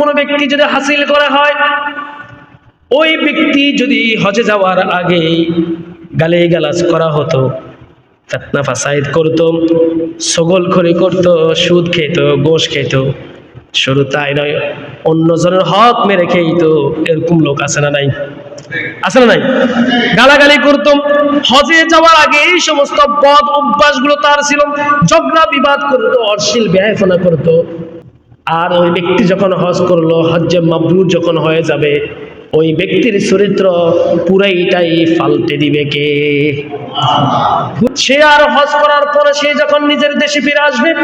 কোনো ব্যক্তি যদি হাসিল করা হয়, ওই ব্যক্তি যদি হজে যাওয়ার আগে গালে গালাজ করা হতো, ফেতনা ফাসাইদ করতো, সগল খড়ি করতো, সুদ খেত, গোশ খেত, শুধু তাই নয়, অন্যজনের হক মেরে খেইত এরকম লোক আছে না নাই? আছে না নাই? গালাগালি করতাম হজে যাওয়ার আগে এই সমস্ত বদ অভ্যাসগুলো তার ছিল, ঝগড়া বিবাদ করতো, অশ্লীল ব্যয়ফনা করতো আর ওই ব্যক্তি যখন হজ করল, হজ্জে মাবরুর যখন হয়ে যাবে, ওই ব্যক্তির চরিত্র পুরাইটাই ফালতে দিবে কে? সে আর হজ করার পরে সে যখন নিজের দেশে ফিরে আসবে,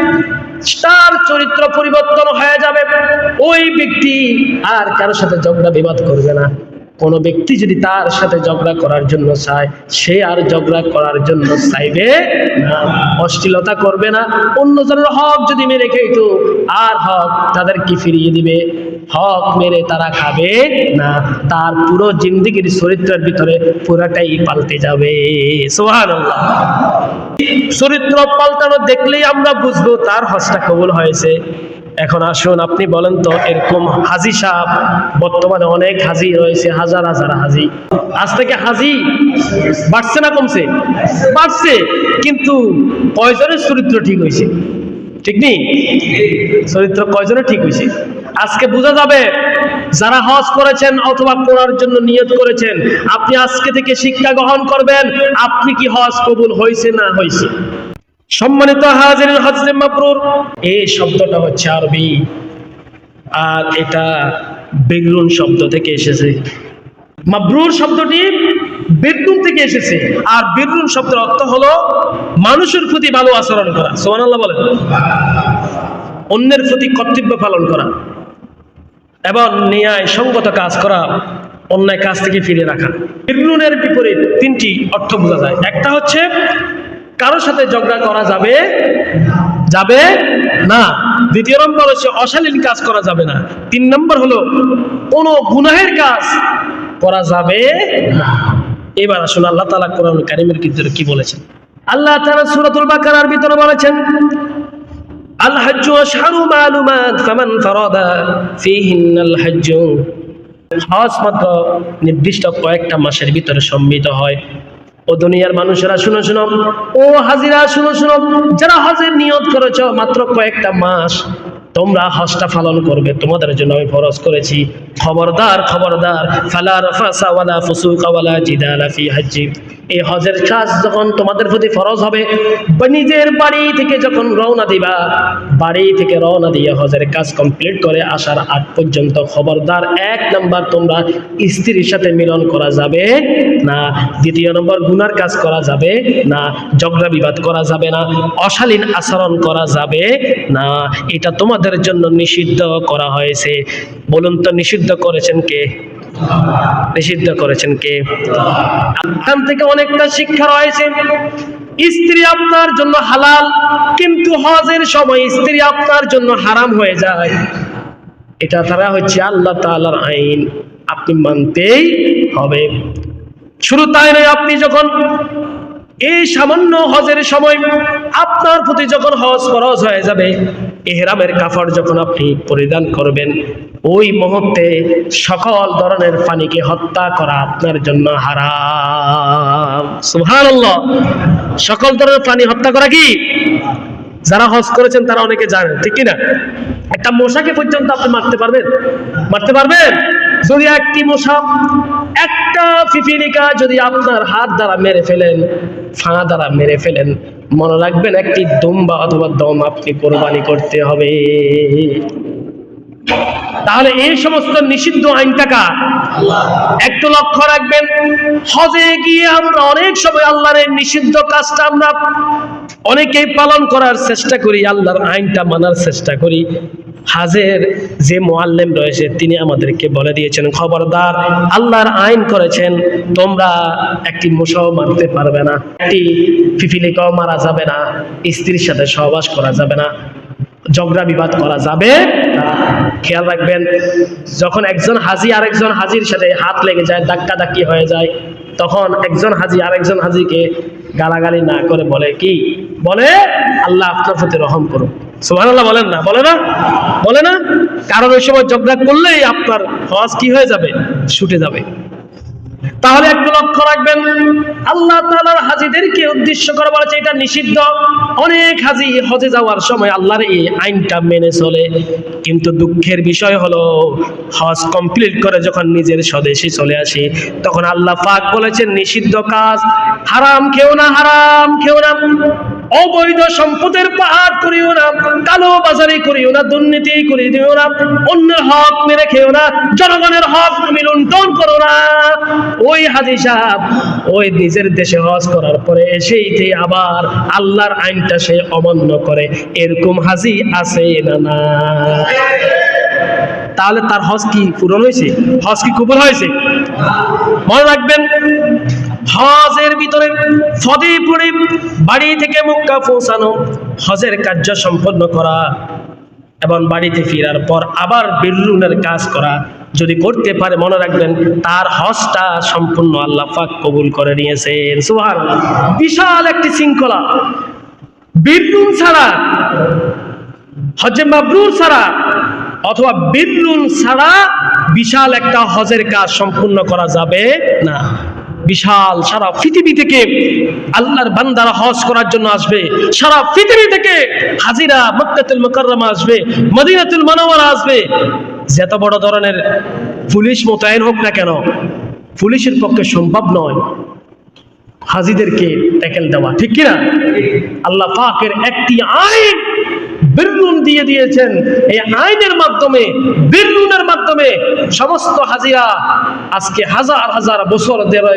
তার চরিত্র পরিবর্তন হয়ে যাবে। ওই ব্যক্তি আর কারোর সাথে ঝগড়া বিবাদ করবে না। কোনো ব্যক্তি যদি তার সাথে ঝগড়া করার জন্য চায়, সে আর ঝগড়া করার জন্য চাইবে না। অশ্লীলতা করবে না। অন্যজনের হক যদি মেরে খেত আর হক তাদের কি ফিরিয়ে দিবে। হক মেরে তারা খাবে না। তার পুরো জিন্দিগির চরিত্রের ভিতরে পুরাটাই পাল্টে যাবে। সোহান চরিত্র পাল্টানো দেখলেই আমরা বুঝব তার হজটা কবুল হয়েছে। এখন আসুন, আপনি বলেন তো, এরকম হাজি সাহেব, বর্তমানে অনেক হাজি রয়েছে, হাজার হাজার হাজি। আজ থেকে হাজি বাড়ছে না কমছে? বাড়ছে, কিন্তু কয়জনের চরিত্র ঠিক হয়েছে? ঠিক নেই? চরিত্র কয়জনের ঠিক হয়েছে? আজকে বোঝা যাবে, যারা হজ করেছেন অথবা করার জন্য নিয়ত করেছেন, আপনি আজকে থেকে শিক্ষা গ্রহণ করবেন, আপনি কি হজ কবুল হয়েছে না হয়েছে? সম্মানিত হাজির হজরে মাবরুর এই শব্দটা হচ্ছে আরবি। আর এটা বেগরুন শব্দ থেকে এসেছে। মাবরুর শব্দটি বেদরুন থেকে এসেছে। আর বেদরুন শব্দের অর্থ হলো মানুষের প্রতি ভালো আচরণ করা। সোমান আল্লাহ বলেন। অন্যের প্রতি কর্তব্য পালন করা। এবং ন্যায় সঙ্গত কাজ করা, অন্যায় কাজ থেকে ফিরে রাখা। বেদরুনের বিপরীত তিনটি অর্থ বোঝা যায়। একটা হচ্ছে কারোর সাথে ঝগড়া করা যাবে যাবে না। দ্বিতীয় নম্বর হচ্ছে অশালীন কাজ করা যাবে না। তিন নম্বর হলো কোন গুনাহের কাজ করা যাবে না। এবার আসলে আল্লাহ তালা কোরআন কারিমের ভিতরে কি বলেছেন? আল্লাহ তাআলা সূরাতুল বাকারার ভিতরে বলেছেন হজ্জু আশহারু মালুমাত ফামান ফারাদা ফীহিন্নাল হজ্জু। হজ মাত্র নির্দিষ্ট কয়েকটা মাসের ভিতরে সম্মিলিত হয়। ও দুনিয়ার মানুষেরা, শুনো শুনো। ও হাজিরা, শুনো শুনো। যারা হজের নিয়ত করেছ মাত্র কয়েকটা মাস, তোমরা হজটা পালন করবে। তোমাদের জন্য আমি ফরজ করেছি। খবরদার খবরদার। ফালা রাফাসা ওয়ালা ফুসুকা ওয়ালা জিদালা ফি হজ্জি। এই হজের কাজ যখন তোমাদের প্রতি ফরজ হবে, নিজের বাড়ি থেকে যখন রওনা দিবা, বাড়ি থেকে রওনা দিয়ে হজের কাজ কমপ্লিট করে আসার আগ পর্যন্ত খবরদার এক নাম্বার তোমরা স্ত্রীর সাথে মিলন করা যাবে না। দ্বিতীয় নম্বর, গুনার কাজ করা যাবে না। ঝগড়া বিবাদ করা যাবে না। অশালীন আচরণ করা যাবে না। এটা তোমাদের জন্য নিষিদ্ধ করা হয়েছে। বলুন তো, নিষিদ্ধ করেছেন কে? নিষিদ্ধ করেছেন কে? এখান থেকে অনেকটা শিক্ষা রয়েছে। স্ত্রী আপনার জন্য হালাল, কিন্তু হজের সময় স্ত্রী আপনার জন্য হারাম হয়ে যায়। এটা তারা হচ্ছে আল্লাহ তাআলার আইন। আপনি মানতেই হবে। শুরু তাই নয় আপনি যখন এই সামান্য হজের সময় আপনার প্রতি যখন হজ ফরজ হয়ে যাবে, এহরামের কাপড় যখন আপনি পরিধান করবেন, ওই মুহূর্তে সকল ধরনের পানিকে হত্যা করা আপনার জন্য হারাম। সুবহানাল্লাহ। সকল ধরনের প্রাণী হত্যা করা কি? যারা হজ করেছেন তারা অনেকে জানেন, ঠিক কিনা? একটা মশাকে পর্যন্ত আপনি মারতে পারবেন? মারতে পারবেন? যদি একটি মশা একটা ফিফিলিকা যদি আপনার হাত দ্বারা মেরে ফেলেন ফা দ্বারা মেরে ফেলেন, মনে রাখবেন একটি দুম্বা অথবা দম আপনি কোরবানি করতে হবে। তাহলে এই সমস্ত নিষিদ্ধ আইন টাকা একটু লক্ষ্য রাখবেন, হজে গিয়ে আমরা অনেক সময় আল্লাহর এই নিষিদ্ধ কাজটা আমরা অনেকেই পালন করার চেষ্টা করি, আল্লাহর আইনটা মানার চেষ্টা করি। হাজের যে মোয়াল্লেম রয়েছে, তিনি আমাদেরকে বলে দিয়েছেন, খবরদার, আল্লাহর আইন করেছেন, তোমরা একটি মশাও মারতে পারবে না, একটি ফিফিলিকাও মারা যাবে না, স্ত্রীর সাথে সহবাস করা যাবে না, ঝগড়া বিবাদ করা যাবে খেয়াল রাখবেন, যখন একজন হাজি আরেকজন হাজির সাথে হাত লেগে যায় ধাক্কা ধাক্কি হয়ে যায়, তখন একজন হাজি আরেকজন হাজিকে গালাগালি না করে বলে কি? বলে, আল্লাহ আপনার প্রতি রহম করুন সুবহানাল্লাহ, বলেন না। বলে না? বলে না? কারণ ওই সময় ঝগড়া করলেই আপনার হজ কি হয়ে যাবে? ছুটে যাবে। তাহলে একটু লক্ষ্য রাখবেন, আল্লাহ তাআলার হাজিদেরকে উদ্দেশ্য করে বলেছে এটা নিষিদ্ধ। অনেক হাজি হজে যাওয়ার সময় আল্লাহর এই আইনটা মেনে চলে। কিন্তু দুঃখের বিষয় হলো, হজ কমপ্লিট করে যখন নিজের স্বদেশে চলে আসি, তখন আল্লাহ পাক বলেছেন, নিষিদ্ধ কাজ হারাম, খেও না, হারাম, খেও না। অবৈধ সম্পদের পাহাড় করিও না, কালো বাজারি করিও না, দুর্নীতি করিও দিও না, অন্যের হক মেরে খেও না, জনগণের হক তুমি লুণ্ঠন করো না। ওই হাজি সাহেব, ওই নিজের দেশে হজ করার পরে এসেইতে আবার আল্লাহর আইনটা সে অমান্য করে। এরকম হাজি আছে না না? তাহলে তার হজ কি পূরণ হয়েছে? হজ কি কবুল হয়েছে? মনে রাখবেন হজের ভিতরে ফদে পড়ে বাড়ি থেকে মক্কা পৌঁছানো, হজের কার্য সম্পন্ন করা এবং বাড়িতে ফেরার পর আবার বিল্লুনের কাজ করা। যদি করতে পারে, মনে রাখবেন, তার হজটা সম্পূর্ণ আল্লাহ পাক কবুল করে নিয়েছেন। সুহার বিশাল একটি শৃঙ্খলা। বিল্লুন ছাড়া, হজে মাবরুর ছাড়া, অথবা বিল্লুন ছাড়া বিশাল একটা হজের কাজ সম্পূর্ণ করা যাবে না। বিশাল সারা পৃথিবী থেকে আল্লাহর বান্দারা হজ করার জন্য আসবে। সারা পৃথিবী থেকে হাজিরা মক্কাতুল মুকাররমা আসবে, মদিনাতুল মানওয়ারা আসবে। যত বড় ধরনের পুলিশ মোতায়েন হোক না কেন, পুলিশের পক্ষে সম্ভব নয় হাজিদেরকে ট্যাকেল দেওয়া। ঠিক কিনা? আল্লাহ পাকের একটি আইন বিরলুন দিয়ে দিয়েছেন। এই আইনের মাধ্যমে বিরলুনের মাধ্যমে সমস্ত হাজিরা আজকে হাজার হাজার বছর ধরে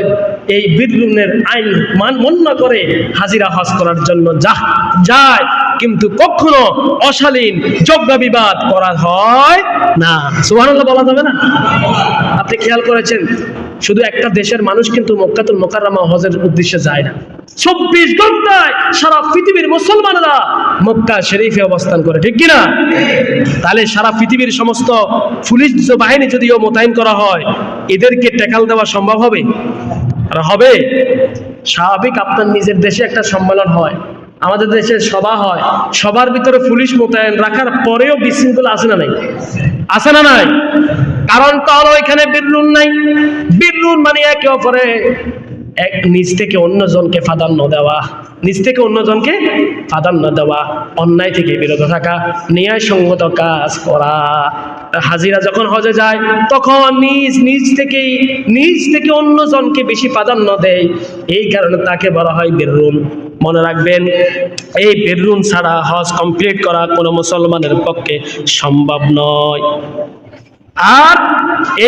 এই বিরলুনের আইন মান মান্য করে হাজিরা হজ করার জন্য যা যায়। কিন্তু কখনো অশালীন যজ্ঞ বিবাদ করা হয় না। সুবহানাল্লাহ বলা যাবে না? আপনি খেয়াল করেছেন? শুধু একটা দেশের মানুষ কিন্তু মক্কাতুল মোকাররমা হজের উদ্দেশ্যে যায় না। চব্বিশ ঘন্টায় সারা পৃথিবীর মুসলমানরা মক্কা শরীফে অবস্থান করে, ঠিক কিনা? তাহলে সারা পৃথিবীর সমস্ত পুলিশ বাহিনী যদিও মোতায়েন করা হয়, এদেরকে টেকাল দেওয়া সম্ভব হবে? আর হবে? স্বাভাবিক আপনার নিজের দেশে একটা সম্মেলন হয়। আমাদের দেশে সভা হয় সবার ভিতরে পুলিশ মোতায়েন রাখার পরেও বিশৃঙ্খলা আছে না নাই? আছে না নাই? কারণ তো হলো এখানে বিরলুন নাই। বিরলুন মানে একে অপরে এক নিজ থেকে অন্য অন্যজনকে প্রাধান্য দেওয়া, নিজ থেকে অন্যজনকে প্রাধান্য দেওয়া, অন্যায় থেকে বিরত থাকা, ন্যায়সঙ্গত কাজ করা। হাজিরা যখন হজে যায়, তখন নিজ নিজ থেকেই, নিজ থেকে অন্যজনকে বেশি প্রাধান্য দেয়। এই কারণে তাকে বলা হয় বেরুন মনে রাখবেন, এই বেরুন ছাড়া হজ কমপ্লিট করা কোনো মুসলমানের পক্ষে সম্ভব নয়। আর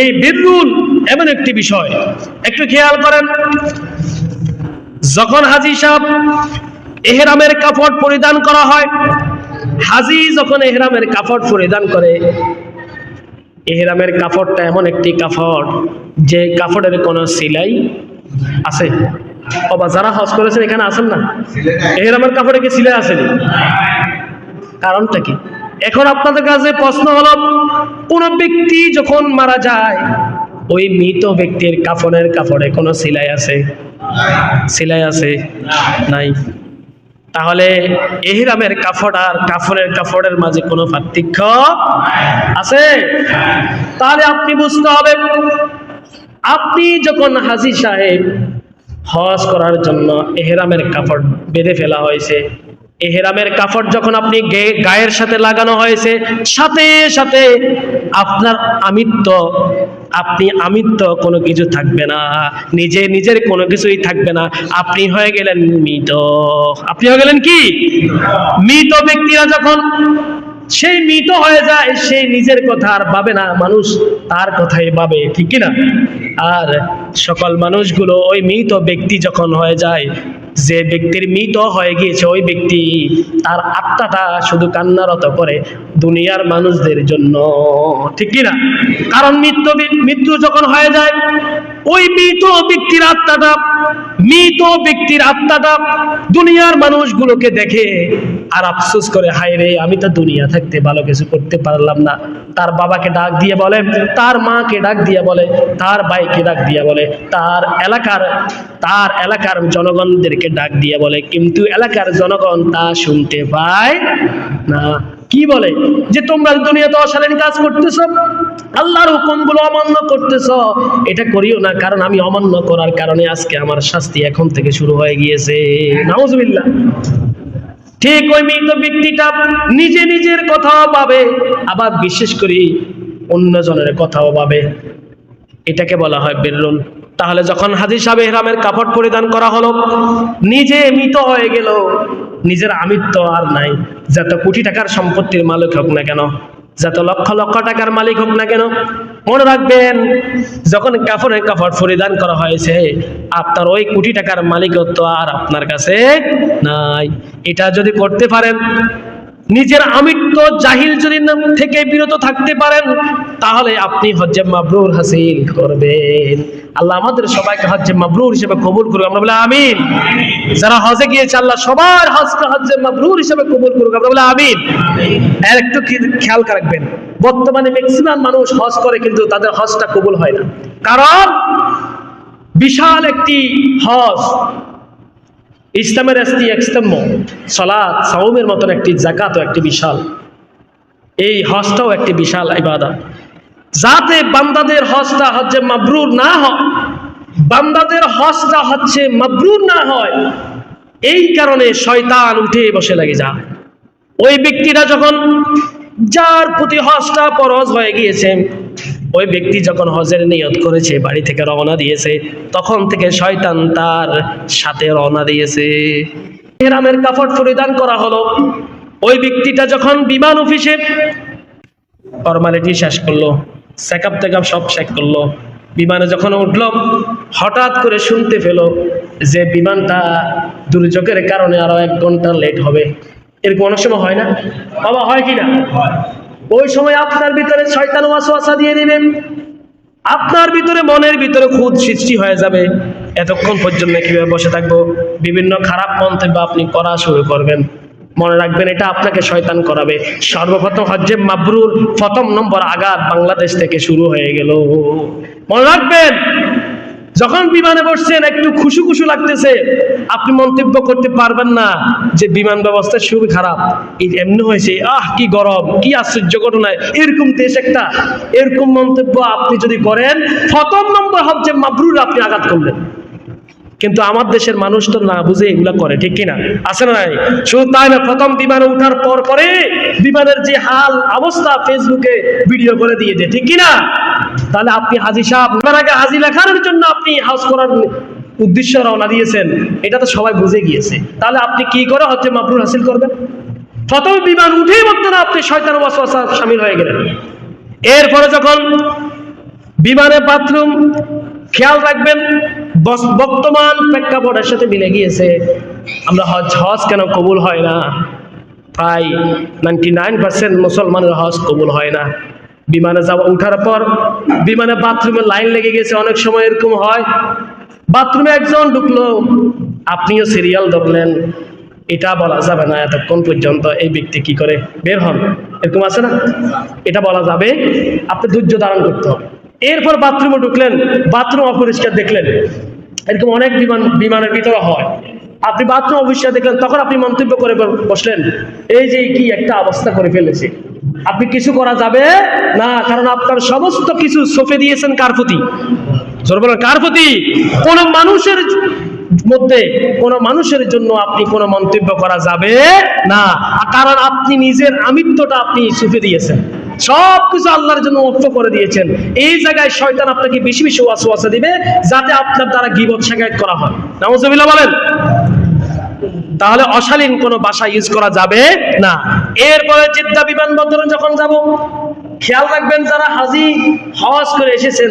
এই বিরুন এমন একটি বিষয়, একটু খেয়াল করেন, যখন হাজি সাহেব এহরামের কাপড় পরিধান করা হয়, হাজি যখন এহরামের কাপড় পরিধান করে, এহরামের কাপড়টা এমন একটি কাপড়, যে কাপড়ের কোনো সিলাই আছে। অবা যারা হজ করেছেন, এখানে আছেন না? এহরামের কাপড়ে কি সিলাই আসেনি? কারণটা কি? এখন আপনাদের কাছে প্রশ্ন হলো, কোন ব্যক্তি যখন মারা যায়, ওই মৃত ব্যক্তির কাফনের কাপড়ে কোনো সিলাই আছে? সিলাই আছে? নাই। তাহলে এহিরামের কাপড় আর কাফনের কাপড়ের মাঝে কোনো পার্থক্য আছে? তাহলে আপনি বুঝতে হবে, আপনি যখন হাজি সাহেব হজ করার জন্য এহেরামের কাপড় বেঁধে ফেলা হয়েছে। এহেরামের কাপড় যখন আপনি গায়ের সাথে লাগানো হয়েছে, সাথে সাথে আপনার আমিত্ব, আপনি আমিত্ব কোনো কিছু থাকবে না। নিজে নিজের কোনো কিছুই থাকবে না। আপনি হয়ে গেলেন মৃত। আপনি হয়ে গেলেন কি? মৃত ব্যক্তিরা যখন সেই মৃত হয়ে যায়, সেই নিজের কথা আর ভাবে না। মানুষ তার কথাই ভাবে, ঠিক কি না? আর সকল মানুষগুলো ওই মৃত ব্যক্তি যখন হয়ে যায়, যে ব্যক্তির মৃত হয়ে গিয়েছে ওই ব্যক্তি তার আত্মাটা শুধু কান্নারত করে দুনিয়ার মানুষদের জন্য। ঠিক কি না কারণ মৃত্যু মৃত্যু যখন হয়ে যায়, ওই মৃত ব্যক্তির আত্মাটা, মৃত ব্যক্তির আত্মাটা দুনিয়ার মানুষগুলোকে দেখে আর আফসোস করে, হায় রে, আমি তো দুনিয়া থাকতে ভালো কিছু করতে পারলাম না। তার বাবাকে ডাক দিয়ে বলে, তার মাকে ডাক দিয়ে বলে, তার ভাইকে ডাক দিয়ে বলে তার এলাকার তার এলাকার জনগণদেরকে ডাক দিয়ে বলে, কিন্তু এলাকার জনগণ তা শুনতে পায় না। কি বলে? যে তোমরা দুনিয়াতে অশালীন কাজ করতেছ, আল্লাহর হুকুমগুলো অমান্য করতেছ, এটা করিও না, কারণ আমি অমান্য করার কারণে আজকে আমার শাস্তি এখন থেকে শুরু হয়ে গিয়েছে। নাউজুবিল্লাহ। ঠিক ওই মৃত ব্যক্তিটা নিজে নিজের কথাও পাবে আবার বিশেষ করে অন্যজনের কথাও পাবে এটাকে বলা হয় বেরুন তাহলে যখন হাজির সাহেব এহরামের কাপড় পরিধান করা হলো, নিজে মৃত হয়ে গেল। নিজের আমিত্ব আর নাই। যাতে কোটি টাকার সম্পত্তির মালিক হোক না কেন, যত লক্ষ লক্ষ টাকার মালিক হোক না কেন, মনে রাখবেন, যখন কাপড়ের কাপড় পরিধান করা হয়েছে, আপনার ওই কোটি টাকার মালিকত্ব আর আপনার কাছে নাই। এটা যদি করতে পারেন, নিজের আমিত্ব জাহিল যদি থেকে বিরত থাকতে পারেন তাহলে আপনি হজ্জে মাবরুর হাসিল করবেন। আল্লাহ আমাদের সবাইকে হজ্জে মাবরুর হিসেবে কবুল করুক। আমরা বলে আমিন। যারা হজে গিয়েছে, আল্লাহ সবার হজকে হজ্জে মাবরুর হিসেবে কবুল করুক। আমরা বলে আমিন। আর একটু খেয়াল রাখবেন, বর্তমানে ম্যাক্সিমাম মানুষ হজ করে কিন্তু তাদের হজটা কবুল হয় না। কারণ বিশাল একটি হজ ইসলামের একটি একস্তম্ভ সলাৎ সাউমের মতন একটি জাকাত একটি বিশাল। এই হজটাও একটি বিশাল ইবাদত। যাতে বান্দাদের হজটা হচ্ছে মাবরুর না হয়, বান্দাদের হজটা হচ্ছে মাবরুর না হয়, এই কারণে শয়তান উঠে বসে লাগে যায়। ওই ব্যক্তিরা যখন যার প্রতি হজটা পরজ হয়ে গিয়েছে, ওই ব্যক্তি যখন হজের নিয়ত করেছে, বাড়ি থেকে রওনা দিয়েছে, তখন থেকে শয়তান তার সাথে রওনা দিয়েছে। এরামের কাপড় পরিধান করা হলো। ওই ব্যক্তিটা যখন বিমান অফিসে ফর্মালিটি শেষ করল চেকআপ টেকআপ সব শেষ করল। বিমানে যখন উঠল, হঠাৎ করে শুনতে পেল যে বিমানটা দুর্যোগের কারণে আরও এক ঘণ্টা লেট হবে। এরকম অনেক সময় হয় না? বাবা, হয় কি না? ওই সময় আপনার ভিতরে শয়তান ওয়াসওয়াসা দিয়ে দিবেন আপনার ভিতরে মনের ভিতরে খুদ সৃষ্টি হয়ে যাবে। এতক্ষণ পর্যন্ত কীভাবে বসে থাকব? বিভিন্ন খারাপ মন্তব্য আপনি করা শুরু করবেন। মনে রাখবেন, এটা আপনাকে শয়তান করাবে। সর্বপ্রথম হজ্জে মাবরুর প্রথম নম্বর আঘাত বাংলাদেশ থেকে শুরু হয়ে গেল। মনে রাখবেন, যখন বিমানে বসছেন, একটু খুশু খুশু লাগতেছে। আপনি মন্তব্য করতে পারবেন না যে বিমান ব্যবস্থা খুবই খারাপ। এমনি হয়েছে, আহ, কি গরম, কি আশ্চর্য ঘটনা। এরকম দেশ একটা, এরকম মন্তব্য আপনি যদি করেন, প্রথম নম্বর হচ্ছে মাবরুর আপনি আঘাত করলেন। কিন্তু আমার দেশের মানুষ তো না বুঝে এগুলা করে, ঠিক কিনা? আছে না নাই? শুধু তাই না প্রথম বিমানে উঠার পর পরে বিমানের যে হাল অবস্থা ফেসবুকে ভিডিও করে দিয়ে দেয় ঠিক কিনা? তাহলে আপনি হাজি সাহেব আগে হাজি লেখানোর জন্য আপনি হাউস করার উদ্দেশ্য রওনা দিয়েছেন, এটা তো সবাই বুঝে গিয়েছে। তাহলে আপনি কি করে হচ্ছে মাবরুর হাসিল করবেন? প্রথম বিমান উঠেই বলতে না আপনি শয়তান ওয়াসওয়াসা শামিল হয়ে গেলেন। এরপরে যখন বিমানে বাথরুম খেয়াল রাখবেন বর্তমান প্রেক্ষাপটের সাথে মিলে গিয়েছে। আমরা হজ হজ কেন কবুল হয় না? প্রায় নাইনটি নাইন পার্সেন্ট মুসলমানের হজ কবুল হয় না। বিমানে যাওয়া উঠার পর বিমানে বাথরুমে লাইন লেগে গেছে, অনেক সময় এরকম হয়। বাথরুমে একজন ঢুকলো, আপনিও সিরিয়াল ধরলেন এটা বলা যাবে না এতক্ষণ পর্যন্ত, এই ব্যক্তি কি করে? বের হন। এরকম আছে না? এটা বলা যাবে, আপনি ধৈর্য ধারণ করতে হবে। এরপর বাথরুমে ঢুকলেন বাথরুম অপরিষ্কার দেখলেন। এরকম অনেক বিমান, বিমানের ভিতরে হয়। আপনি বাথরুম অপরিষ্কার দেখলেন, তখন আপনি মন্তব্য করে বসলেন, এই যে কি একটা অবস্থা করে ফেলেছে। আপনি কিছু করা যাবে না, কারণ আপনার সমস্ত কিছু সফে দিয়েছেন কার প্রতি কার প্রতি কোন মানুষের মধ্যে, কোন মানুষের জন্য আপনি কোনো মন্তব্য করা যাবে না। কারণ আপনি নিজের আমিত্বটা আপনি সুফে দিয়েছেন। সব কিছু আল্লাহর জন্য মুক্ত করে দিয়েছেন। এই জায়গায় শয়তান আপনাকে বেশি বেশি ওয়াসওয়াসা দিবে, যাতে আপনার দ্বারা গিবত শেখায়ত করা হয়। নাউজুবিল্লাহ বলেন। তাহলে অশালীন কোনো ভাষা ইউজ করা যাবে না। এরপরে জিদ্দা বিমানবন্দরে যখন যাব, খেয়াল রাখবেন যারা হাজি হজ করে এসেছেন,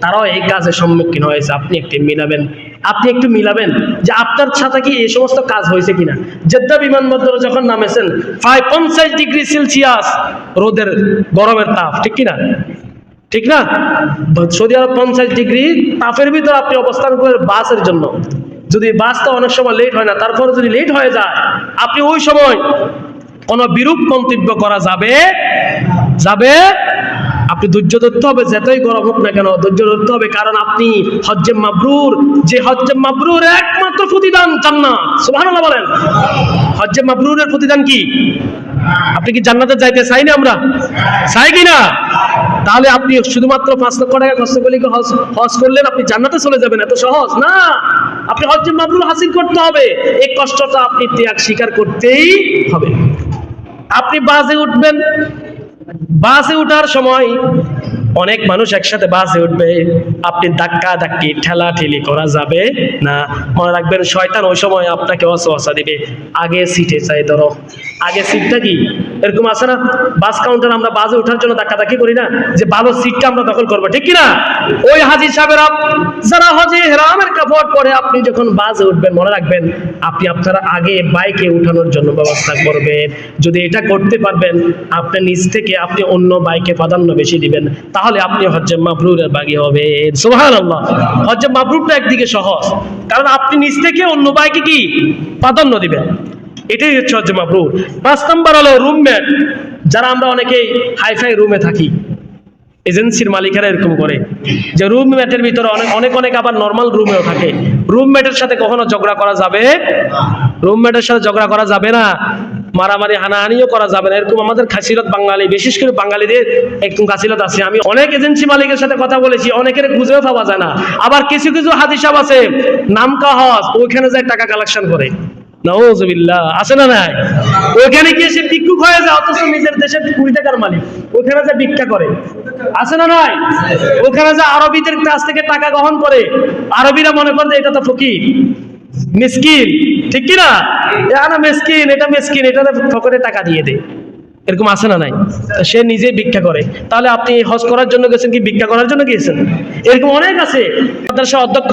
তারাও এই কাজের সম্মুখীন হয়েছে। আপনি একটি মিলাবেন। আপনি একটু মিলাবেন যে আপনার ছাতা কি এই সমস্ত কাজ হয়েছে কিনা? জেদ্দা বিমানবন্দরে যখন নামেছেন, প্রায় পঞ্চাশ ডিগ্রি সেলসিয়াস রোদের, গরমের তাপ, ঠিক কিনা? ঠিক না? সৌদি আরব পঞ্চাশ ডিগ্রি তাপের ভিতর আপনি অবস্থান করেন বাসের জন্য। যদি বাসটা অনেক সময় লেট হয় না, তারপরে যদি লেট হয়ে যায়, আপনি ওই সময় কোনো বিরূপ মন্তব্য করা যাবে? যাবে? আপনি ধৈর্য ধরতে হবে যতই গরম হোক না কেন, ধৈর্য ধরতে হবে। কারণ আপনি হজ্জে মাবরুর, যে হজ্জে মাবরুর একমাত্র প্রতিদান জান্নাত। সুবহানাল্লাহ বলেন। হজ্জে মাবরুরের প্রতিদান কি? আপনি কি জান্নাতে যাইতে চাই না আমরা? চাই কি না? তাহলে আপনি শুধুমাত্র পাঁচ লক্ষ টাকা কষ্ট করলে হজ করলেন? আপনি জান্নাতে চলে যাবেন, এত সহজ? না। আপনি হজ্জে মাবরুর হাসিল করতে হবে। এই কষ্টটা আপনি ত্যাগ স্বীকার করতেই হবে। আপনি বাসে উঠবেন বাসে উঠার সময় অনেক মানুষ একসাথে বাসে উঠবে, আপনি ধাক্কা ধাক্কি, ঠেলা ঠেলি করা যাবে না। মনে রাখবেন, শয়তান ওই সময় আপনাকে অসহসা দিবে। আগে সিটে চাই ধরো। আগে সিটটা কি? এরকম আছে না? বাস কাউন্টার আমরা বাসে ওঠার জন্য ধাক্কা ধাক্কি করি না? যে ভালো সিটটা আমরা দখল করব, ঠিক কিনা? ওই হাজি সাহেবেরা যারা হজে হেরামের কাপড় পরে আপনি যখন বাসে উঠবেন, মনে রাখবেন, আপনি আপনারা আগে বাইকে উঠানোর জন্য ব্যবস্থা করবেন। যদি এটা করতে পারবেন আপনার নিজ থেকে আপনি অন্য বাইকে প্রাধান্য বেশি দিবেন। তাহলে আপনি হজ্জে মাবরুরের বাগি হবেন। সোহান আল্লাহ হজ্জে মাবরুরটা একদিকে সহজ। কারণ আপনি নিজ থেকে অন্য বাইকে কি? প্রাধান্য দিবেন। এটাই হচ্ছে হজ্জে মাবরুর। পাঁচ নম্বর হলো রুমমেট। যারা আমরা অনেকেই হাইফাই রুমে থাকি। এজেন্সির মালিকেরা এরকম করে। যে রুমমেটের ভিতরে অনেক অনেক অনেক আবার নর্মাল রুমেও থাকে। রুমমেটের সাথে কখনো ঝগড়া করা যাবে? রুমমেটের সাথে ঝগড়া করা যাবে না। মারামারি, হানাহানিও করা যাবে না। এরকম আমাদের খাসিলত বাঙালি, বিশেষ করে বাঙালিদের একটু খাসিলত আছে। আমি অনেক এজেন্সি মালিকের সাথে কথা বলেছি, অনেকের খুঁজেও পাওয়া যায় না। আবার কিছু কিছু হাদিস সাহেব আছে নামকা হজ ওইখানে যায় টাকা কালেকশন করে। আছে না নাই? ওইখানে গিয়ে সে ভিক্ষুক হয়ে যায়, অথচ নিজের দেশের কুড়ি টাকার মালিক। ওইখানে যে ভিক্ষা করে। আছে না নাই? ওখানে যে আরবিদের কাছ থেকে টাকা গ্রহণ করে। আরবিরা মনে করে এটা তো ফকির। মিসকিন, ঠিক কি না মিসকিন, এটা মিসকিন, এটা ফকরে টাকা দিয়ে দেয় এরকম আছে না নাই? সে নিজে ভিক্ষা করে। তাহলে আপনি হজ করার জন্য গেছেন কি, ভিক্ষা করার জন্য গিয়েছেন? এরকম অনেক আছে। মাদ্রাসা অধ্যক্ষ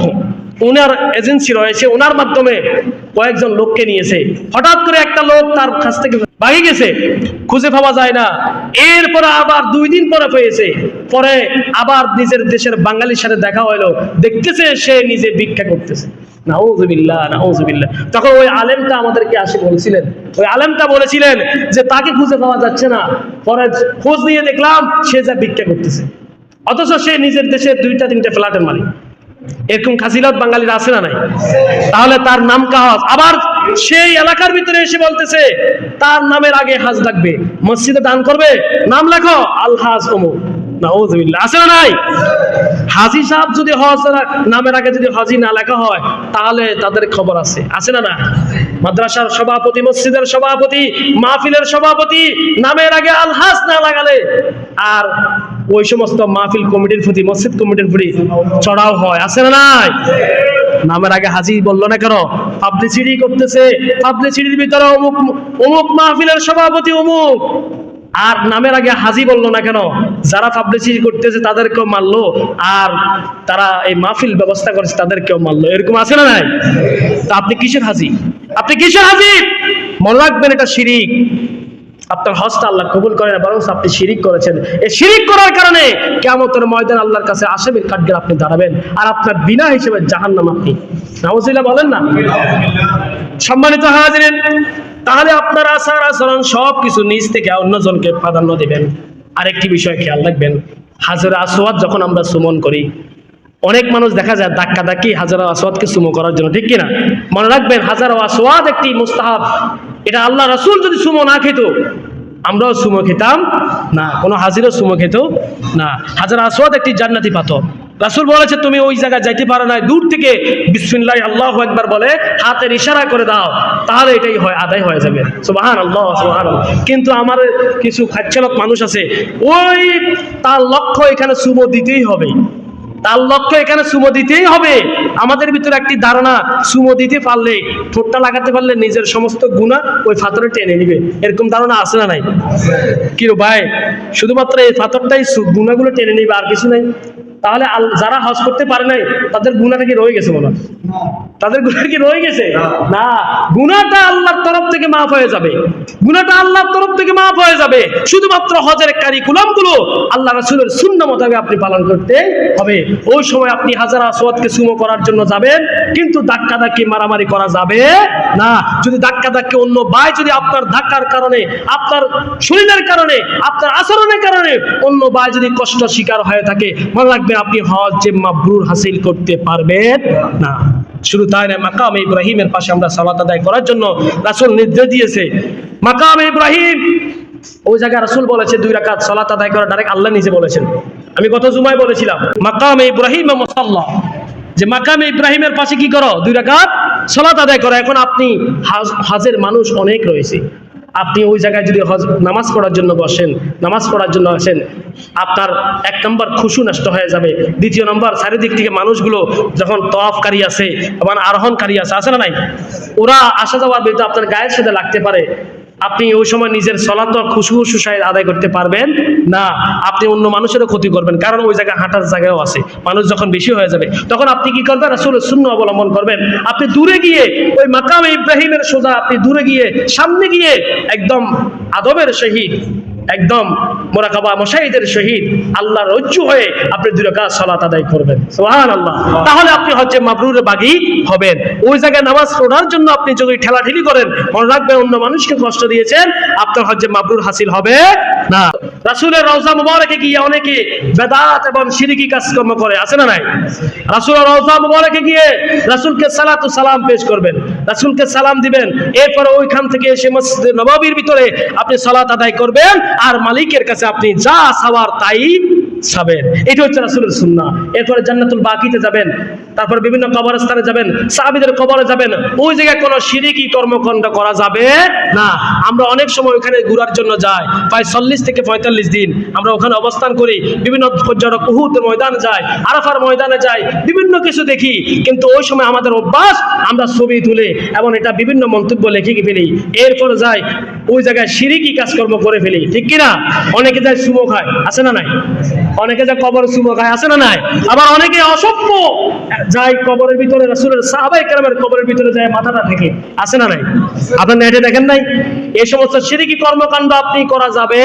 ওনার এজেন্সি রয়েছে ওনার মাধ্যমে কয়েকজন লোককে নিয়েছে। হঠাৎ করে একটা লোক তার কাছ থেকে ভাগি গেছে। খুঁজে পাওয়া যায় না। এরপরে আবার দুই দিন পরে পেয়েছে পরে আবার নিজের দেশের বাঙালির সাথে দেখা হলো দেখতেছে সে নিজে ভিক্ষা করতেছে। নাউজুবিল্লাহ নাউজুবিল্লাহ। তখন ওই আলেমটা আমাদেরকে আসে বলছিলেন। ওই আলেমটা বলেছিলেন যে তাকে খুঁজে পাওয়া যাচ্ছে না। পরে খোঁজ নিয়ে দেখলাম সে যা ভিক্ষা করতেছে। অথচ সে নিজের দেশে দুইটা, তিনটা ফ্ল্যাটের মালিক। এরকম খাসিলত বাঙালির আছে না নাই? তাহলে তার নাম কাহাজ আবার সেই এলাকার ভিতরে এসে বলতেছে, তার নামের আগে হাজ লাগবে মসজিদে দান করবে। নাম লেখো আল হাজ অমুক মাদ্রাসার সভাপতি, মসজিদের সভাপতি, মাহফিলের সভাপতি, নামের আগে আল হাজ না লাগালে, আর ওই সমস্ত মাহফিল কমিটির প্রতি, মসজিদ কমিটির প্রতি চড়াও হয়। আছে না নাই? নামের আগে হাজি বলল না কেন? পাবলিসিটি করতেছে পাবলিসিটির ভিতরে অমুক অমুক মাহফিলের সভাপতি অমুক। আর নামের আগে হাজি বলল না কেন? যারা পাবলিসিটি করতেছে তাদেরকেও মারলো, আর তারা এই মাহফিল ব্যবস্থা করেছে তাদেরকেও মারলো। এরকম আছে না নাই? তা আপনি কিসের হাজি আপনি কিসের হাজি মনে রাখবেন এটা শিরিক। আপনার হজটা আল্লাহ কবুল করে না বরং আপনি শিরিক করেছেন। এই শিরিক করার কারণে কেমতের ময়দান আল্লাহর কাছে আসামির কাঠগের আপনি দাঁড়াবেন। আর আপনার বিনা হিসেবে জাহান্নাম আপনি। নামজিল্লা বলেন না? সম্মানিত হাজিরেন, তাহলে আপনার আচার আচরণ সব কিছু নিজ থেকে অন্যজনকে প্রাধান্য দিবেন। আরেকটি বিষয় খেয়াল রাখবেন, হাজার আসোয়াদ যখন আমরা সুমন করি, অনেক মানুষ দেখা যায় ধাক্কা ধাক্কি হাজারা আসওয়াদকে সুমো করার জন্য, ঠিক কিনা? মনে রাখবেন, হাজারা আসওয়াদ একটি মুস্তাহাব। এটা আল্লাহ রাসূল যদি সুমো না খেত, আমরাও সুমো খেতাম না, কোনো হাজিরও সুমো খেত না। হাজারা আসওয়াদ একটি জান্নাতি পাথর। রাসূল বলেছে, তুমি ওই জায়গায় যাইতে পারো না, দূর থেকে বিসমিল্লাহ আল্লাহ একবার বলে হাতের ইশারা করে দাও, তাহলে এটাই হয়, আদায় হয়ে যাবে। সুবাহান আল্লাহ সুবাহান কিন্তু আমার কিছু খাচ্ছালক মানুষ আছে, ওই তার লক্ষ্য এখানে সুমো দিতেই হবে। তার লক্ষ্য এখানে সুমো দিতেই হবে। আমাদের ভিতরে একটি ধারণা, সুমো দিতে পারলে, ঠোঁটটা লাগাতে পারলে নিজের সমস্ত গুণা ওই ফাতরে টেনে নিবে। এরকম ধারণা আছে না নাই? কি রে ভাই? শুধুমাত্র এই ফাতরটাই গুণাগুলো টেনে নিবে, আর কিছু নাই। তাহলে যারা হজ করতে পারে নাই, তাদের গুণাটা কি রয়ে গেছে মনে? তাদের গুণা কি রয়ে গেছে? না। গুনাহটা আল্লাহর তরফ থেকে মাফ হয়ে যাবে। গুনাহটা আল্লাহর তরফ থেকে মাফ হয়ে যাবে। শুধুমাত্র হজের কারিকুলামগুলো আল্লাহ রাসূলের শূন্য মোতাবেক আপনি পালন করতে হবে। ওই সময় আপনি হাজার আসওয়াদকে সুমো করার জন্য যাবেন, কিন্তু ধাক্কা ধাক্কি মারামারি করা যাবে না। যদি ধাক্কা ধাক্কি অন্য ভাই যদি আপনার ধাক্কার কারণে, আপনার শরীরের কারণে, আপনার আচরণের কারণে অন্য ভাই যদি কষ্ট শিকার হয়ে থাকে, মনে রাখবেন আপনি হজ যে মাবরুর হাসিল করতে পারবেন না। শুধু তাই না মাকাম ইব্রাহিমের পাশে আমরা সালাত আদায় করার জন্য রাসূল নির্দেশ দিয়েছে। মাকাম ইব্রাহিম! ওই জায়গায় রাসূল বলেছে, দুই রাকাত সালাত আদায় করা ডাইরেক্ট আল্লাহ নিজে বলেছেন। আমি গত জুমায় বলেছিলাম, মাকাম ইব্রাহিম মুসাল্লা। যে মাকামে ইব্রাহিমের পাশে কি করো? দুই রাকাত সালাত আদায় করো। এখন আপনি হাজের মানুষ অনেক রয়েছে। আপনি ওই জায়গায় যদি নামাজ পড়ার জন্য বসেন, নামাজ পড়ার জন্য আসেন আপনার এক নম্বর খুশু নষ্ট হয়ে যাবে। দ্বিতীয় নম্বর, চারিদিক থেকে মানুষগুলো যখন তফকারী আছে এবং আরোহণকারী আছে আছে না নাই? ওরা আসা যাওয়ার ভিতরে আপনার গায়ের সাথে লাগতে পারে। আপনি ওই সময় নিজের সলাত খুশু খুশু আদায় করতে পারবেন? না, আপনি অন্য মানুষেরও ক্ষতি করবেন, কারণ ওই জায়গায় হাঁটার জায়গাও আছে। মানুষ যখন বেশি হয়ে যাবে, তখন আপনি কি করবেন? আসলে শূন্য অবলম্বন করবেন। আপনি দূরে গিয়ে ওই মাকাম ইব্রাহিমের সোজা, আপনি দূরে গিয়ে সামনে গিয়ে একদম আদবের সহিত, একদম মোরাকাবা মশাহিদের শহীদ, আল্লাহর রজ্জু হয়ে আপনি দুই সালাত আদায় করবেন। তাহলে আপনি মাবরুরে বাগি হবেন। ওই জায়গায় নামাজ পড়ার জন্য আপনি যদি ঠেলাঠেলি করেন, মনে রাখবেন অন্য মানুষকে কষ্ট দিয়েছেন, আপনার হচ্ছে মাবরুর হাসিল হবে না। রওজা গিয়ে অনেকে বেদাত এবং শিরকি কাজকর্ম করে, আছে না নাই? রাসূলের রওজা গিয়ে রাসূলকে সালাতু সালাম পেশ করবেন। রাসূলকে সালাম দিবেন। এরপরে ওইখান থেকে এসে ভিতরে আপনি সালাত আদায় করবেন, আর মালিকের কাছে আপনি যা চাওয়ার তাই সাবেন এটা হচ্ছে রাসুলের সুন্না এরপরে জান্নাতুল বাকিতে যাবেন। তারপর বিভিন্ন কবরস্থানে যাবেন, সাহাবীদের কবরে যাবেন, ওই জায়গায় কোনো শিরিকি কর্মকাণ্ড করা যাবে না। আমরা অনেক সময় ওখানে ঘোরার জন্য যাই, প্রায় চল্লিশ থেকে পঁয়তাল্লিশ দিন আমরা ওখানে অবস্থান করি, বিভিন্ন পর্যটক উহুদ ময়দানে যাই আরাফার ময়দানে যাই বিভিন্ন কিছু দেখি, কিন্তু ওই সময় আমাদের অভ্যাস, আমরা ছবি তুলে এবং এটা বিভিন্ন মন্তব্য লিখে ফেলি। এরপরে যাই, ওই জায়গায় সিরিকি কাজকর্ম করে ফেলি, ঠিক কিনা? অনেকে যায় সুমো খায়, আছে না নাই? অনেকে যায় কবর সুমো খায়, আছে না নাই? আবার অনেকে অসভ্য যায় কবরের ভিতরে, রাসূলের সাহাবায়ে কেরামের কবরের ভিতরে যায়, মাথাটা থেকে আছে না নাই? আপনার নেটে দেখেন নাই? এই সমস্ত সিরিকি কর্মকাণ্ড আপনি করা যাবে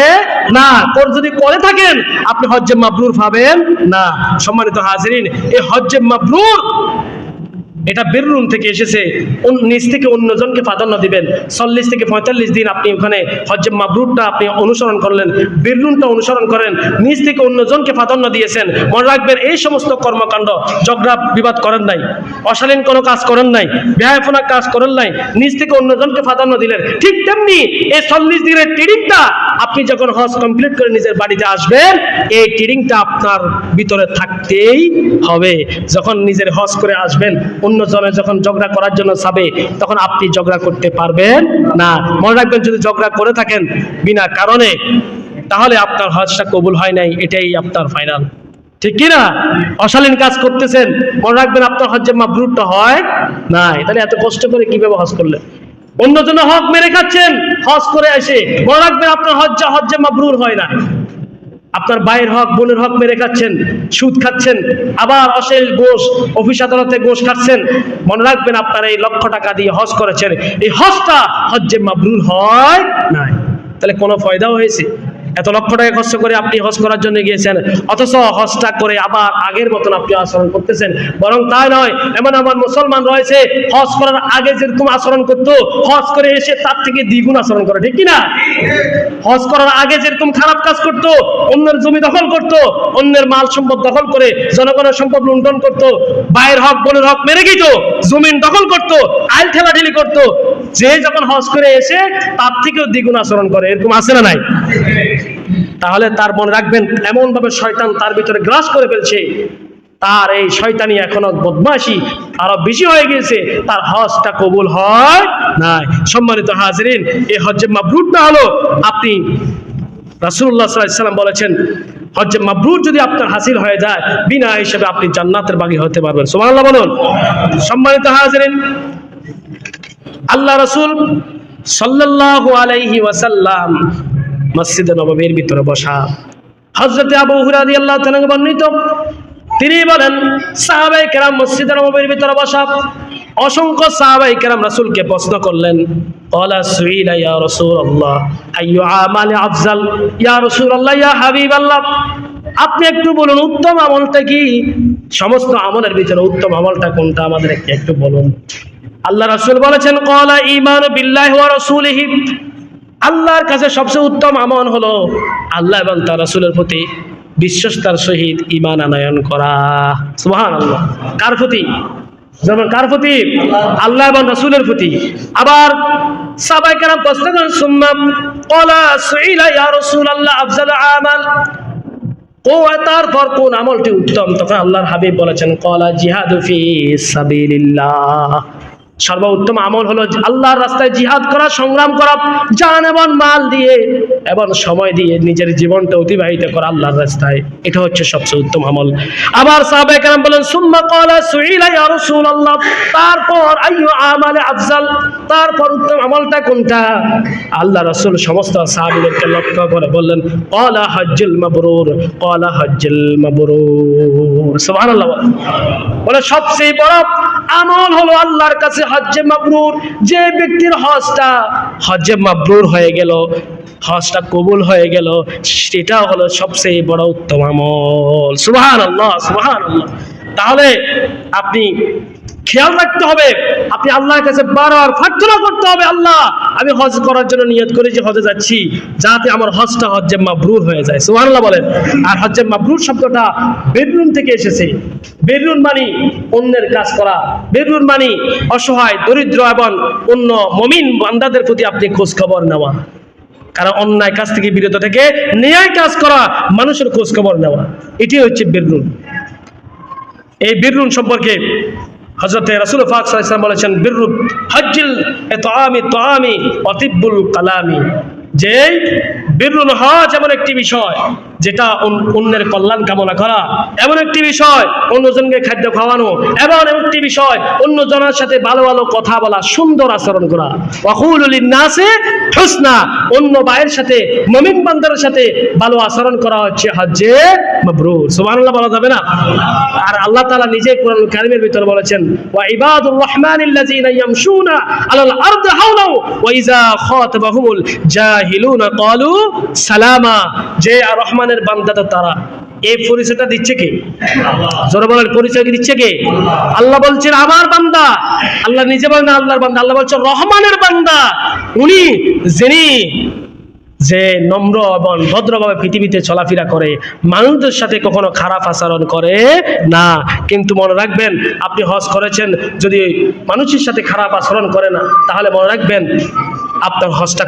না। কোন যদি করে থাকেন, আপনি হজ্জে মাবরুর পাবেন না। সম্মানিত হাজিরিন, এই হজ্জে মাবরুর এটা বেরুন থেকে এসেছে নিজ থেকে অন্যজনকে প্রাধান্য দিবেন। চল্লিশ থেকে পঁয়তাল্লিশ দিন আপনি ওখানে হজ্জে মাবরুরটা আপনি অনুসরণ করলেন বেরুনটা অনুসরণ করেন নিজ থেকে অন্যজনকে প্রাধান্য দিয়েছেন। মনে রাখবেন, এই সমস্ত কর্মকাণ্ড ঝগড়া, বিবাদ করেন নাই, অশালীন কোনো কাজ করেন নাই ব্যয়পনা কাজ করেন নাই নিজ থেকে অন্যজনকে প্রাধান্য দিলেন। ঠিক তেমনি এই চল্লিশ দিনের ট্রেনিংটা আপনি যখন হজ কমপ্লিট করে নিজের বাড়িতে আসবেন, এই ট্রেনিংটা আপনার ভিতরে থাকতেই হবে। যখন নিজের হজ করে আসবেন, অন্য জনে যখন ঝগড়া করার জন্য চাবে তখন আপনি ঝগড়া করতে পারবেন না। মনে রাখবেন, যদি ঝগড়া করে থাকেন বিনা কারণে, তাহলে আপনার হজটা কবুল হয় নাই, এটাই আপনার ফাইনাল ঠিক কি না? অশালীন কাজ করতেছেন, মনে রাখবেন আপনার হজ্জে মাবরুরটা হয় নাই। তাহলে এত কষ্ট করে কীভাবে হজ করলেন? অন্যজনে হক মেরে খাচ্ছেন, হজ করে এসে মনে রাখবেন আপনার হজ্জা হজ্জে মাবরুর হয় না। আপনার ভাইয়ের হক, বোনের হক মেরে খাচ্ছেন, সুদ খাচ্ছেন, আবার অশ্লীল গোষ, অফিস আদালতে গোষ খাচ্ছেন। মনে রাখবেন আপনার এই লক্ষ টাকা দিয়ে হজ করেছেন। এই হজটা হজ্জে মাবরুর হয় নাই। তাহলে কোনো ফয়দাও হয়েছে? এত লক্ষ টাকা খরচ করে আপনি হজ করার জন্য গিয়েছেন, অথচ হজটা করে আবার আগের মতন আপনি আচরণ করতেছেন। বরং তাই নয়, এমন আমার মুসলমান রয়েছে, হজ করার আগে যেরকম আচরণ করতো, হজ করে এসে তার থেকে দ্বিগুণ আচরণ করে, ঠিক না হজ করার আগে যেরকম খারাপ কাজ করত, অন্যের জমি দখল করত, অন্যের মাল সম্পদ দখল করে জনগণের সম্পদ লুণ্ঠন করত ভাইয়ের হক, বোনের হক মেরে গিত জমিন দখল করত, আইল ঠেলাঠেলি করত। যে যখন হজ করে এসে তার থেকেও দ্বিগুণ আচরণ করে, এরকম আছে না নাই? তাহলে তার মনে রাখবেন এমন ভাবে শয়তান তার ভিতরে গ্রাস করে ফেলছে। তার এই শয়তানি এখনও বদমাশি আরও বেশি হয়ে গিয়েছে, তার হজটা কবুল হয় নাই। সম্মানিত হাজরিন, এই হজ্জে মাবরুরটা হলো আপনি আলাইহি সাল্লাম বলেছেন, হজ্জে মাবরুর যদি আপনার হাসিল হয়ে যায়, বিনা হিসেবে আপনি জান্নাতের বাগি হতে পারবেন। সুবহানাল্লাহ বলুন। সম্মানিত হাজরিন, আল্লাহ রাসূল সাল্লাল্লাহু আলাইহি ওয়াসাল্লাম মসজিদে নববীর ভিতরে বসা। হজরতে আবু হুরাদি আল্লাহ বর্ণিত। তিনি বলেন সাহাবাই কেরাম মসজিদে নববীর ভিতরে বসা। অসংখ্য সাহাবাই কেরাম রাসুলকে প্রশ্ন করলেন কলা সুইলা ইয়া রসুল আল্লাহ আইয়ু আমালে আফজাল? ইয়া রসুল আল্লাহ ইয়া হাবিব আল্লাহ আপনি একটু বলুন, উত্তম আমলটা কি? সমস্ত আমলের ভিতরে উত্তম আমলটা কোনটা আমাদের একটু বলুন। আল্লাহ রসুল বলেছেন কলা ইমান বিল্লাহ রসুলহি। আল্লাহর কাছে সবচেয়ে উত্তম আমল হলো আল্লাহ এবং তার রাসূলের প্রতি বিশ্বস্তার সহিত ইমান আনয়ন করা। সুবহানাল্লাহ। কার প্রতি? যেমন কার প্রতি? আল্লাহ এবং রাসূলের প্রতি। আবার সাহাবায়ে কেরাম প্রশ্ন সুম্মা ক্বালা সুইলা ইয়া রাসূলুল্লাহ, আফজাল আমাল? ও তারপর কোন আমলটি উত্তম? তখন আল্লাহর হাবিব বলেছেন কলা জিহাদু ফি সাবিলিল্লাহ। সর্বোত্তম আমল হলো আল্লাহর রাস্তায় জিহাদ করা, সংগ্রাম করা, জান এবং মাল দিয়ে এবং সময় দিয়ে নিজের জীবনটা অতিবাহিত করা আল্লাহর রাস্তায়। এটা হচ্ছে সবচেয়ে উত্তম আমল। আবার সাহাবায়ে কেরাম বলেন, সুম্মা ক্বালা সুইলা ইয়া রাসূলুল্লাহ। তারপর আইয়ু আমালে আফজাল। তারপর উত্তম আমলটা কোনটা? আল্লাহ রাসূল সমস্ত সাহাবীদেরকে লক্ষ্য করে বললেন, ক্বালা হজ্জুল মাবরুর। ক্বালা হজ্জুল মাবরুর। সুবহানাল্লাহ বলে, সবচেয়ে বড় আমল হলো আল্লাহর কাছে হজ্জে মাবরুর, যে ব্যক্তির হজটা হজ্জে মাবরুর হয়ে গেল, হজটা কবুল হয়ে গেল, সেটা হলো সবচেয়ে বড় উত্তম আমল। সুবাহ আল্লাহ সুবাহ আল্লাহ তাহলে আপনি খেয়াল রাখতে হবে। আপনি আল্লাহর কাছে বারবার প্রার্থনা করতে হবে, আল্লাহ, আমি হজ করার জন্য নিয়ত করে যে হজে যাচ্ছি, যাতে আমার হজটা হজ্জে মাবরুর হয়ে যায়। সুবহানাল্লাহ বলেন। আর হজ্জে মাবরুর শব্দটা বেডরুম থেকে এসেছে। বেডরুম মানে অন্যের কাজ করা। বেডরুম মানে অসহায়, দরিদ্র এবং অন্য মমিন বান্দাদের প্রতি আপনি খোঁজ খবর নেওয়া। কারণ অন্যায় কাজ থেকে বিরত থেকে ন্যায় কাজ করা মানুষের খোঁজ খবর নেওয়া। এটি হচ্ছে বেডরুম এই বীররুন সম্পর্কে হজরত রাসুল ফাক সাল্লাম বলেছেন বীররুদ হজ্জিল এ তো আমি তো আমি অতিব্বুল কালামি। যে বিরুল হজ এমন একটি বিষয় যেটা অন্যের কল্যাণ কামনা করা। এমন একটি বিষয়, অন্যজনকে খাদ্য খাওয়ানো। এমন একটি বিষয় অন্য জনের সাথে ভালো ভালো কথা বলা, সুন্দর আচরণ করা। নাসে হুসনা। অন্য ভাইয়ের সাথে, মমিন বান্দারের সাথে ভালো আচরণ করা হচ্ছে হজ্জে মাবরুর। সুবহানাল্লাহ বলা যাবে না? আর আল্লাহ তাআলা নিজে কোরআন কারীমের ভিতরে বলেছেন, ওয়া ইবাদুর রহমানিল্লাযীনা ইয়ামশুনা আলাল আরদি হাওলা ওয়া ইযা খাতাবাহুমুল জাহিলুনা, ক্বালু সালামা। যে আর রহমানের বান্দা তো তারা। এই পরিচয়টা দিচ্ছে কে? জোরে বলেন, পরিচয় দিচ্ছে কে? আল্লাহ বলছেন, আমার বান্দা। আল্লাহ নিজে বলেন, আল্লাহর বান্দা। আল্লাহ বলছেন, রহমানের বান্দা। উনি যিনি যে নম্র এবং ভদ্রভাবে পৃথিবীতে চলাফেরা করে, মানুষদের সাথে কখনো খারাপ আচরণ করে না। কিন্তু মনে রাখবেন, আপনি হজ করেছেন, যদি মানুষের সাথে খারাপ আচরণ করে না, তাহলে মনে রাখবেন, আপনার হজটা